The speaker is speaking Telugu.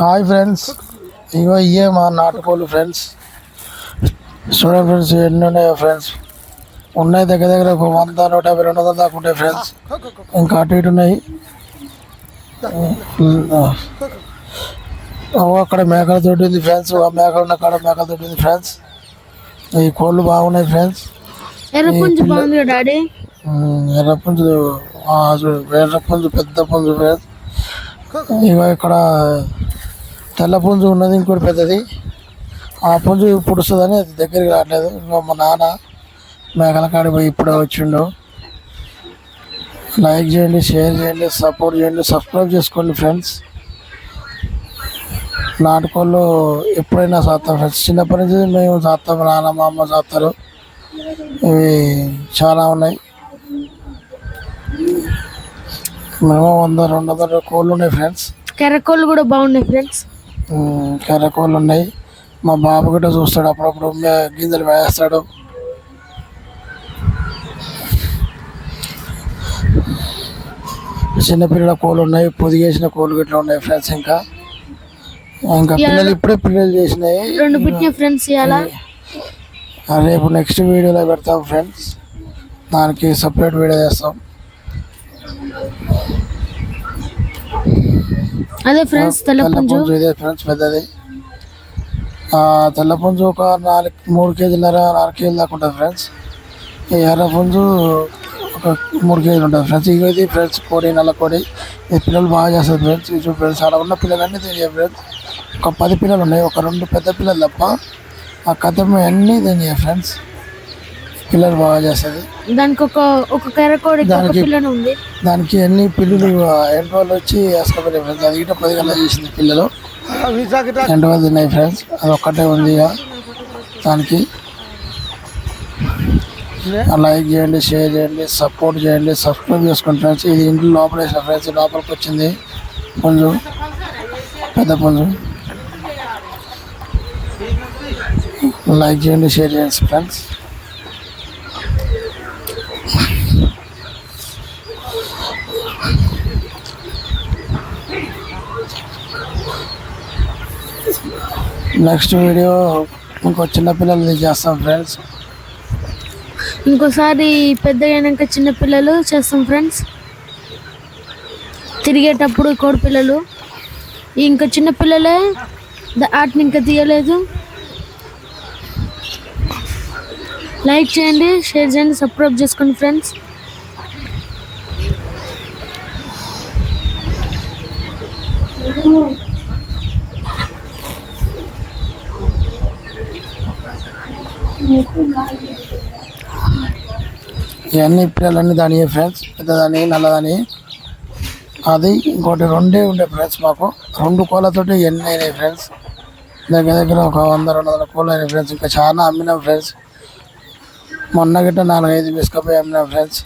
హాయ్ ఫ్రెండ్స్ ఇగో ఇయే మా నాటుకోళ్ళు ఫ్రెండ్స్ చూడండి ఫ్రెండ్స్ ఎన్ని ఉన్నాయో ఫ్రెండ్స్ ఉన్నాయి దగ్గర దగ్గర ఒక వంద నూట యాభై రెండు వందల దాకా ఉంటాయి ఫ్రెండ్స్ ఇంకా అటు ఇటు ఉన్నాయి. అక్కడ మేకల తోటి ఉంది ఫ్రెండ్స్ ఆ మేకలు ఉన్న కాడ మేకల తోటి ఉంది ఫ్రెండ్స్ ఈ కోళ్ళు బాగున్నాయి ఫ్రెండ్స్ ఎర్ర పుంజు బాగుంది కదా డాడీ. ఉమ్, ఎర్ర పుంజు ఆ, చూడు, ఎర్ర పుంజు పెద్ద పుంజు ఫ్రెండ్స్ ఇగో ఇక్కడ తెల్ల పుంజు ఉన్నది ఇంకోటి పెద్దది. ఆ పుంజు పుడుస్తుందని అది దగ్గరికి రావట్లేదు. ఇంకో మా నాన్న మేకల కాడి పోయి ఇప్పుడే వచ్చిండు. లైక్ చేయండి షేర్ చేయండి సపోర్ట్ చేయండి సబ్స్క్రైబ్ చేసుకోండి ఫ్రెండ్స్ నాటుకోళ్ళు ఎప్పుడైనా సాస్తాం ఫ్రెండ్స్ చిన్నప్పటి నుంచి మేము సాస్తాం నాన్న మా అమ్మ చేస్తారు ఇవి చాలా ఉన్నాయి. మినిమం వంద రెండు వందల కోళ్ళు ఉన్నాయి ఫ్రెండ్స్ కెర్రకోళ్ళు కూడా బాగున్నాయి ఫ్రెండ్స్ కర్ర కోళ్ళు ఉన్నాయి. మా బాబు గిట్ట చూస్తాడు. అప్పుడప్పుడు గింజలు వేస్తాడు. చిన్నపిల్లల కోళ్ళు ఉన్నాయి. పొదిగేసిన కోళ్ళు గిట్ల ఉన్నాయి ఫ్రెండ్స్ ఇంకా. ఇంకా పిల్లలు ఇప్పుడే పిల్లలు చేసినాయి. రెండు పెట్టిన ఫ్రెండ్స్ రేపు నెక్స్ట్ వీడియోలో పెడతాం ఫ్రెండ్స్ దానికి సపరేట్ వీడియో చేస్తాం. అదే ఫ్రెండ్స్ తెల్ల తెల్ల పుంజు పుంజు ఇదే ఫ్రెండ్స్ పెద్దది. ఆ, తెల్ల పుంజు ఒక నాలుగు మూడు కేజీలర నాలుగు కేజీలు దాకా ఉంటుంది ఫ్రెండ్స్. ఈ ఎర్ర పుంజు ఒక మూడు కేజీలు ఉంటుంది ఫ్రెండ్స్. ఇగో ఇది ఫ్రెండ్స్ కోడి నల్ల కోడి. ఈ పిల్లలు బాగా చేస్తారు ఫ్రెండ్స్. ఇది ఫ్రెండ్స్ ఆడ ఉన్న పిల్లలన్నీ తినే ఫ్రెండ్స్. ఒక పది పిల్లలు ఉన్నాయి ఒక రెండు పెద్ద పిల్లలు తప్ప ఆ కథ అన్నీ తినే ఫ్రెండ్స్. పిల్లలు బాగా చేస్తుంది దానికి ఒక ఒక కెర్రకోడికి ఒక దానికి- ఉంది. దానికి అన్ని పిల్లలు ఎండ వాళ్ళు వచ్చి ఫ్రెండ్స్ అది గిట్ట పది గంటల చేసింది పిల్లలు. ఎండ వాళ్ళు తిన్నాయి ఫ్రెండ్స్ అది ఒక్కటే ఉంది ఇక. దానికి లైక్ చేయండి షేర్ చేయండి సపోర్ట్ చేయండి సబ్స్క్రైబ్ చేసుకోండి ఫ్రెండ్స్ ఇది ఇంట్లో లోపల వేసిన ఫ్రెండ్స్ లోపలికి వచ్చింది. పుంజు పెద్ద పుంజు. లైక్ చేయండి షేర్ చేయండి ఫ్రెండ్స్ నెక్స్ట్ వీడియో ఇంకో చిన్న పిల్లలు చేస్తాం ఫ్రెండ్స్. ఇంకోసారి పెద్ద అయినాక చిన్నపిల్లలు చేస్తాం ఫ్రెండ్స్. తిరిగేటప్పుడు కోడిపిల్లలు ఇంకా చిన్నపిల్లలే ద- వాటిని ఇంకా తీయలేదు. లైక్ చేయండి షేర్ చేయండి సబ్స్క్రైబ్ చేసుకోండి ఫ్రెండ్స్. ఇవన్నీ పిల్లలన్నీ దాని ఫ్రెండ్స్ పెద్దదాని నల్లదాని? అది ఇంకోటి రెండే ఉండే ఫ్రెండ్స్ మాకు. రెండు కోళ్ళతోటి ఎన్ని అయినాయి ఫ్రెండ్స్ దగ్గర దగ్గర ఒక వంద రెండు వందల కోళ్ళు అయినాయి ఫ్రెండ్స్ ఇంకా చాలా అమ్మినాం ఫ్రెండ్స్ మొన్న గిట్ట నాలుగైదు తీసుకుపోయి అమ్మినాం ఫ్రెండ్స్